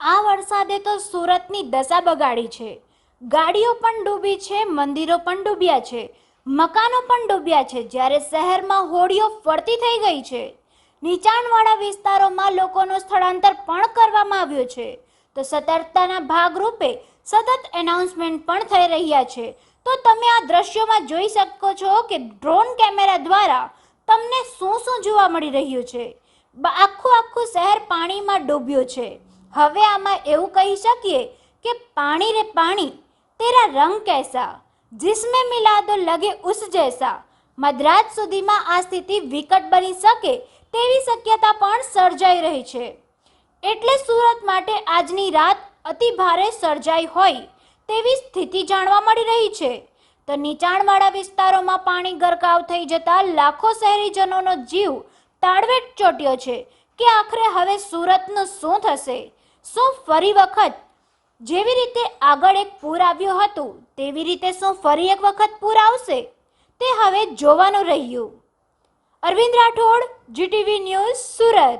આ વરસાદે તો સુરતની દશા બગાડી છે. ગાડીઓ પણ ડૂબી છે, મંદિરો પણ ડૂબ્યા છે, મકાનો પણ ડૂબ્યા છે, જ્યારે શહેરમાં હોડીઓ ફરતી થઈ ગઈ છે. નીચાણવાળા વિસ્તારોમાં લોકોનું સ્થળાંતર પણ કરવામાં આવ્યું છે. તો સતર્કતાના ભાગરૂપે સતત એનાઉન્સમેન્ટ પણ થઈ રહ્યા છે. તો તમે આ દ્રશ્યોમાં જોઈ શકો છો કે ડ્રોન કેમેરા દ્વારા તમને શું શું જોવા મળી રહ્યું છે. આખું આખું શહેર પાણીમાં ડૂબ્યું છે. હવે આમાં એવું કહી શકીએ કે પાણી રે પાણી, તેરા રંગ કેસા, જિસમે મિલા દો લગે ઉસ જૈસા, મદ્રાજ સુધીમાં આ સ્થિતિ વિકટ બની શકે તેવી શક્યતા પણ સર્જાઈ રહી છે. એટલે સુરત માટે આજની રાત અતિ ભારે સર્જાઈ હોય તેવી સ્થિતિ જાણવા મળી રહી છે. તો નીચાણવાળા વિસ્તારોમાં પાણી ગરકાવ થઈ જતા લાખો શહેરીજનોનો જીવ તાળવેટ ચોટ્યો છે કે આખરે હવે સુરતનું શું થશે? શું ફરી વખત જેવી રીતે આગળ એક પૂર આવ્યું હતું, તેવી રીતે શું ફરી એક વખત પૂર આવશે? તે હવે જોવાનું રહ્યું. Arvind Rathod GTV news Surat.